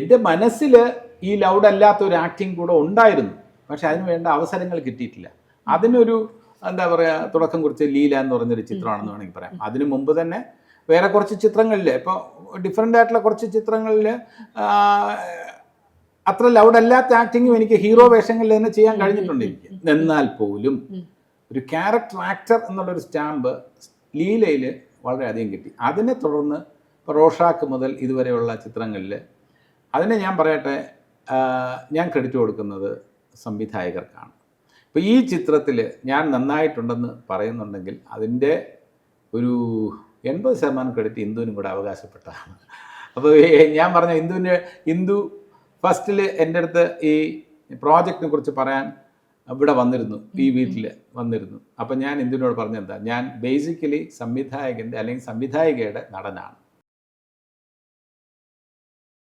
എന്റെ മനസ്സിൽ ഈ ലൗഡ് അല്ലാത്ത ഒരു ആക്ടിങ് കൂടെ ഉണ്ടായിരുന്നു. പക്ഷെ അതിന് വേണ്ട അവസരങ്ങൾ കിട്ടിയിട്ടില്ല. അതിനൊരു എന്താ പറയുക തുടക്കം കുറിച്ച് ലീല എന്ന് പറഞ്ഞൊരു ചിത്രമാണെന്ന് വേണമെങ്കിൽ പറയാം. അതിനു മുമ്പ് തന്നെ വേറെ കുറച്ച് ചിത്രങ്ങളിൽ ഇപ്പോൾ ഡിഫറെന്റ് ആയിട്ടുള്ള കുറച്ച് ചിത്രങ്ങളിൽ അത്ര ലൗഡ് അല്ലാത്ത ആക്ടിങ്ങും എനിക്ക് ഹീറോ വേഷങ്ങളിൽ തന്നെ ചെയ്യാൻ കഴിഞ്ഞിട്ടുണ്ട് എനിക്ക്. എന്നാൽ പോലും ഒരു ക്യാരക്ടർ ആക്ടർ എന്നുള്ളൊരു സ്റ്റാമ്പ് ലീലയിൽ വളരെയധികം കിട്ടി. അതിനെ തുടർന്ന് ഇപ്പോൾ റോഷാക്ക് മുതൽ ഇതുവരെയുള്ള ചിത്രങ്ങളിൽ അതിനെ ഞാൻ പറയട്ടെ ഞാൻ ക്രെഡിറ്റ് കൊടുക്കുന്നത് സംവിധായകർക്കാണ്. ഇപ്പോൾ ഈ ചിത്രത്തിൽ ഞാൻ നന്നായിട്ടുണ്ടെന്ന് പറയുന്നുണ്ടെങ്കിൽ അതിന്റെ ഒരു എൺപത് ശതമാനം ക്രെഡിറ്റ് ഇന്ദുവിനും കൂടെ അവകാശപ്പെട്ടതാണ്. അപ്പോൾ ഞാൻ പറഞ്ഞ ഇന്ദുവിന്റെ ഇന്ദു ഫസ്റ്റിൽ എന്റെ അടുത്ത് ഈ പ്രോജക്റ്റിനെ കുറിച്ച് പറയാൻ ഇവിടെ വന്നിരുന്നു ഈ വീട്ടിൽ വന്നിരുന്നു. അപ്പം ഞാൻ ഇന്ദുവിനോട് പറഞ്ഞെന്താ ഞാൻ ബേസിക്കലി സംവിധായകന്റെ അല്ലെങ്കിൽ സംവിധായികയുടെ നടനാണ്.